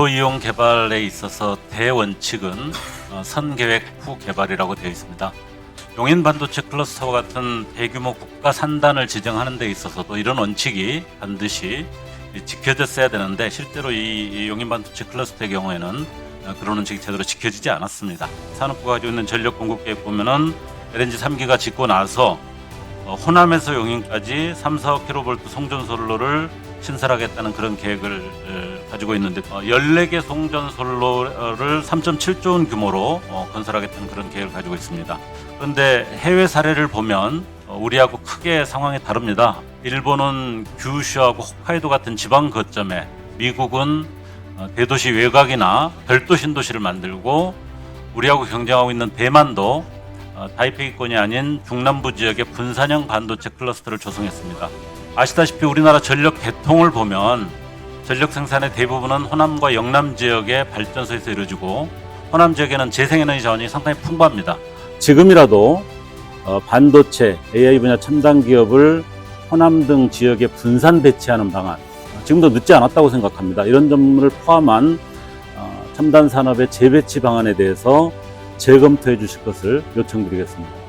국토 이용 개발에 있어서 대원칙은 어, 선계획 후 개발이라고 되어 있습니다. 용인 반도체 클러스터와 같은 대규모 국가 산단을 지정하는 데 있어서도 이런 원칙이 반드시 지켜졌어야 되는데 실제로 이, 이 용인 반도체 클러스터의 경우에는 어, 그런 원칙이 제대로 지켜지지 않았습니다. 산업부가 가지고 있는 전력 공급 계획 보면은 LNG 3기가 짓고 나서 어, 호남에서 용인까지 3, 4 kV 송전솔로를 신설하겠다는 그런 계획을 어, 가지고 있는데 어, 14개 송전솔로를 3.7조 원 규모로 어, 건설하겠다는 그런 계획을 가지고 있습니다. 그런데 해외 사례를 보면 어, 우리하고 크게 상황이 다릅니다. 일본은 규슈하고 홋카이도 같은 지방 거점에 미국은 어, 대도시 외곽이나 별도 신도시를 만들고 우리하고 경쟁하고 있는 대만도 어, 타이페이권이 아닌 중남부 지역의 분산형 반도체 클러스터를 조성했습니다. 아시다시피 우리나라 전력 개통을 보면 전력 생산의 대부분은 호남과 영남 지역의 발전소에서 이루어지고 호남 지역에는 재생에너지 자원이 상당히 풍부합니다. 지금이라도 어, 반도체, AI 분야 첨단 기업을 호남 등 지역에 분산 배치하는 방안 어, 지금도 늦지 않았다고 생각합니다. 이런 점을 포함한 어, 첨단 산업의 재배치 방안에 대해서 재검토해 주실 것을 요청드리겠습니다.